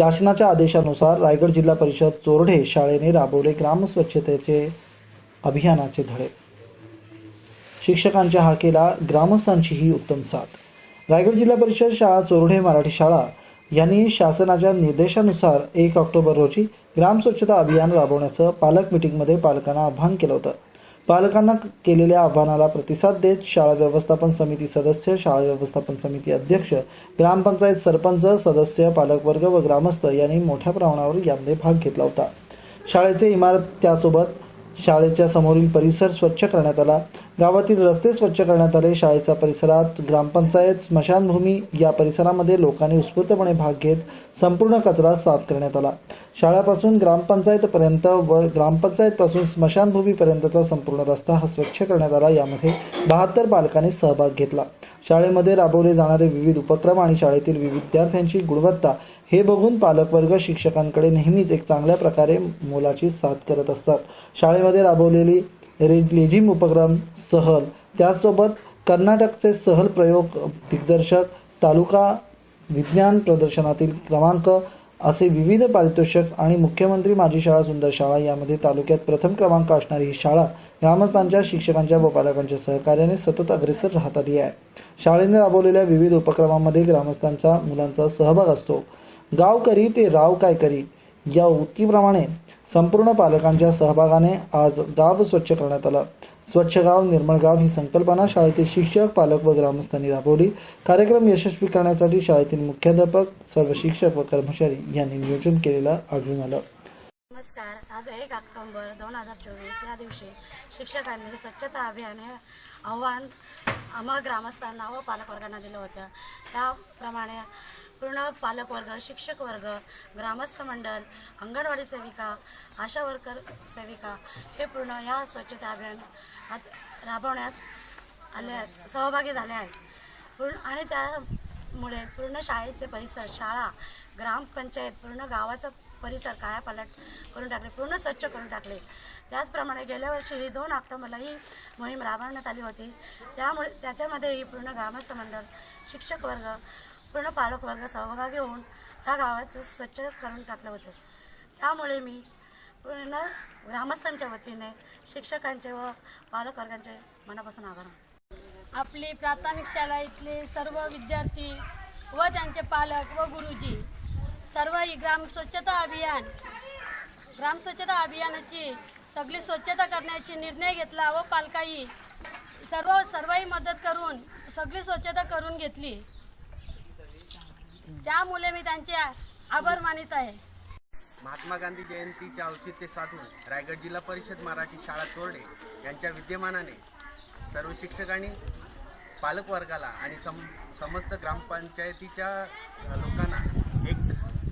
शासनाच्या आदेशानुसार रायगड जिल्हा परिषद चोरडे शाळेने राबवले ग्राम स्वच्छतेचे अभियानाचे धडे. शिक्षकांच्या हाकेला ग्रामस्थांचीही उत्तम साथ. रायगड जिल्हा परिषद शाळा चोरडे मराठी शाळा यांनी शासनाच्या निर्देशानुसार एक ऑक्टोबर रोजी ग्राम स्वच्छता अभियान राबवण्याचं पालक मिटिंगमध्ये पालकांना आवाहन केलं होतं. पालकांना केलेल्या आव्हानाला प्रतिसाद देत शाळा व्यवस्थापन समिती सदस्य शाळा व्यवस्थापन समिती अध्यक्ष ग्रामपंचायत सरपंच सदस्य पालकवर्ग व ग्रामस्थ यांनी मोठ्या प्रमाणावर यामध्ये भाग घेतला होता. शाळेचे इमारत त्यासोबत शाळेच्या समोरील परिसर स्वच्छ करण्यात आला. गावातील रस्ते स्वच्छ करण्यात आले. शाळेच्या परिसरात ग्रामपंचायत स्मशानभूमी या परिसरामध्ये लोकांनी उत्स्फूर्तपणे भाग घेत संपूर्ण कचरा साफ करण्यात आला. शाळापासून ग्रामपंचायतपर्यंत व ग्रामपंचायतपासून स्मशानभूमीपर्यंतचा संपूर्ण रस्ता हा स्वच्छ करण्यात आला. यामध्ये बहात्तर पालकांनी सहभाग घेतला. शाळेमध्ये राबवले जाणारे विविध उपक्रम आणि शाळेतील विद्यार्थ्यांची गुणवत्ता हे बघून पालकवर्ग शिक्षकांकडे नेहमीच एक चांगल्या प्रकारे मोलाची साथ करत असतात. शाळेमध्ये राबवलेली रेजिम उपक्रम सहल. त्याचसोबत कर्नाटकचे सहल प्रयोग दिग्दर्शक तालुका विज्ञान प्रदर्शनातील क्रमांक असे विविध पारितोषिक आणि मुख्यमंत्री माझी शाळा सुंदर शाळा यामध्ये तालुक्यात प्रथम क्रमांक असणारी ही शाळा ग्रामस्थांच्या शिक्षकांच्या व पालकांच्या सहकार्याने सतत अग्रेसर राहत आली आहे. शाळेने राबवलेल्या विविध उपक्रमांमध्ये ग्रामस्थांचा मुलांचा सहभाग असतो. गाव करी ते राव काय करी या उक्तीप्रमाणे संपूर्ण पालकांच्या सहभागाने आज गाव स्वच्छ करण्यात आलं. स्वच्छ गाव निर्मळ गाव ही संकल्पना शाळेतील शिक्षक पालक व ग्रामस्थांनी राबवली. कार्यक्रम यशस्वी करण्यासाठी शाळेतील मुख्याध्यापक सर्व शिक्षक व कर्मचारी यांनी नियोजन केलेलं आढळून आलं. नमस्कार. आज एक ऑक्टोंबर दोन हजार चोवीस या दिवशी शिक्षकांनी स्वच्छता अभियान हे आव्हान आम्हा ग्रामस्थांना व पालकवर्गांना दिलं होतं. त्याप्रमाणे पूर्ण पालकवर्ग शिक्षक वर्ग ग्रामस्थ मंडळ अंगणवाडी सेविका आशा वर्कर सेविका हे पूर्ण या स्वच्छता अभियानात राबवण्यात आले आहेत सहभागी झाले आहेत. पूर्ण आणि त्यामुळे पूर्ण शाळेचे परिसर शाळा ग्रामपंचायत पूर्ण गावाचा परिसर कायापालट करून टाकले पूर्ण स्वच्छ करून टाकले. त्याचप्रमाणे गेल्या वर्षी ही दोन ऑक्टोबरला ही मोहीम राबवण्यात आली होती. त्यामुळे त्याच्यामध्येही पूर्ण ग्रामस्थ मंडळ शिक्षक वर्ग पूर्ण पालकवर्ग सहभाग घेऊन होऊन गावाचं स्वच्छ करून टाकलं होतं. त्यामुळे मी पूर्ण ग्रामस्थांच्या वतीने शिक्षकांचे व पालकवर्गांचे मनापासून आभार आपली प्राथमिक शाळा इथले सर्व विद्यार्थी व त्यांचे पालक व गुरुजी सर्व ही ग्राम स्वच्छता अभियान ग्राम स्वच्छता अभियानाची सगळी स्वच्छता करण्याची निर्णय घेतला व पालकाही सर्व सर्वही मदत करून सगळी स्वच्छता करून घेतली. त्यामुळे मी त्यांचे आभार मानित आहे. महात्मा गांधी जयंतीचे औचित्य साधून रायगड जिल्हा परिषद मराठी शाळा चोरडे यांच्या विद्यमानाने सर्व शिक्षकांनी पालकवर्गाला आणि सम समस्त ग्रामपंचायतीच्या लोकांना एक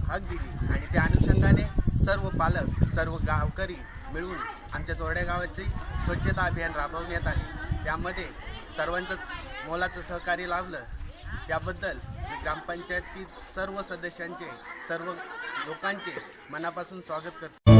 हक दिली आणि त्या अनुषंगाने सर्व पालक सर्व गावकरी मिळून आमच्या चोरड्या गावाची स्वच्छता अभियान राबवण्यात आले. त्यामध्ये सर्वांचंच मोलाचं सहकार्य लाभलं. त्याबद्दल ग्रामपंचायतीत सर्व सदस्यांचे सर्व लोकांचे मनापासून स्वागत करतो.